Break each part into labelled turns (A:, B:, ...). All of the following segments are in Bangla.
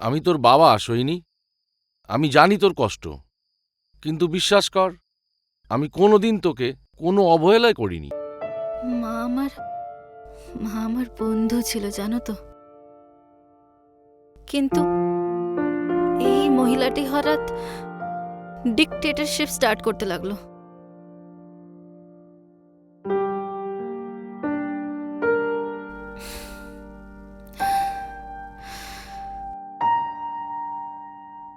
A: আমি তোর বাবা, সৈনী। আমি জানি তোর কষ্ট। কিন্তু বিশ্বাস কর, আমি কোনোদিন তোকে কোনো অবহেলায় করিনি।
B: মা আমার মা আমার বন্ধু ছিল, জানো তো। কিন্তু এই মহিলাটি হঠাৎ ডিকটেটরশিপ স্টার্ট করতে লাগল।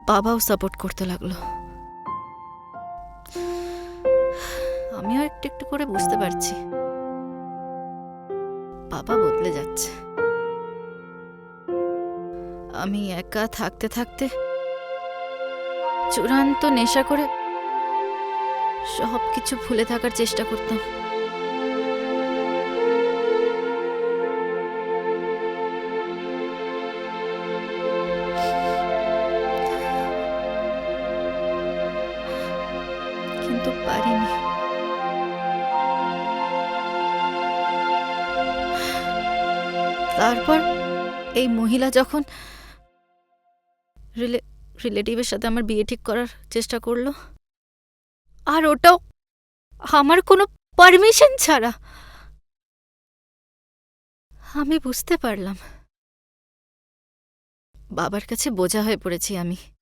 B: বাবাও সাপোর্ট করতে লাগল। আমিও একটু একটু করে বুঝতে পারছি। বাবা বদলে যাচ্ছে। আমি একা থাকতে থাকতে চূড়ান্ত নেশা করে সব কিছু ভুলে থাকার চেষ্টা করতাম। কিন্তু পারিনি। তারপর এই মহিলা যখন রিলে- রিলেটিভের সাথে আমার বিয়ে ঠিক করার চেষ্টা করল, আর ওটাও আমার কোনো পারমিশন ছাড়া, আমি বুঝতে পারলাম। বাবার কাছে বোঝা হয়ে পড়েছি আমি।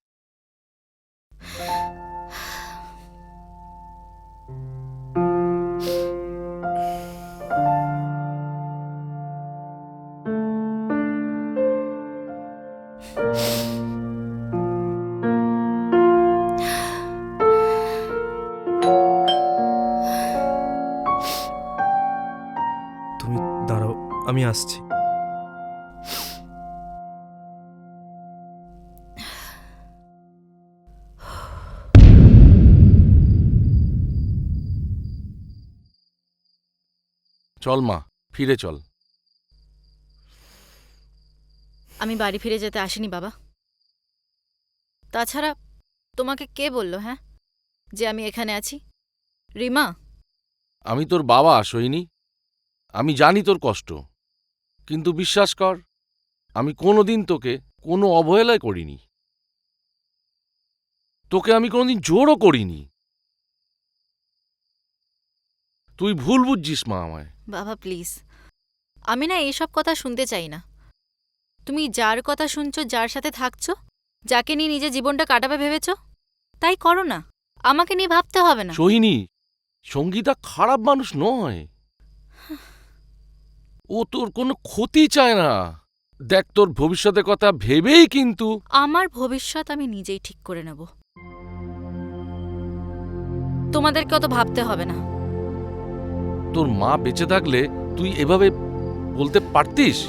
C: তুমি দাঁড়াও আমি আসছি।
A: চল মা ফিরে চল।
B: আমি বাড়ি ফিরে যেতে আসিনি বাবা। তাছাড়া তোমাকে কে বলল হ্যাঁ যে আমি এখানে আছি? রিমা।
A: আমি তোর বাবা সৈনী। আমি জানি তোর কষ্ট। কিন্তু বিশ্বাস কর আমি কোনোদিন তোকে কোনো অবহেলায় করিনি। তোকে আমি কোনোদিন জোরও করিনি। তুই ভুল বুঝছিস মা আমায়।
B: বাবা প্লিজ। আমি না এইসব কথা শুনতে চাই না। তুমি যার কথা শুনছো যার সাথে থাকছো যাকে নিয়ে নিজের জীবনটা কাটাবে ভেবেছ? তাই করো না। আমাকে নিয়ে ভাবতে হবে না।
A: সোহিনী সঙ্গীতা খারাপ মানুষ নয়। ও তোর কোনো ক্ষতি চায় না। দেখ তোর ভবিষ্যতের কথা ভেবেই কিন্তু
B: আমার ভবিষ্যৎ আমি নিজেই ঠিক করে নেব। তোমাদেরকে অত ভাবতে হবে না।
A: তোর মা বেঁচে থাকলে তুই এভাবে বলতে পারতিস?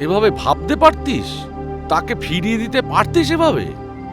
A: এভাবে ভাবতে পারতিস? তাকে ফিরিয়ে দিতে পারতিস এভাবে?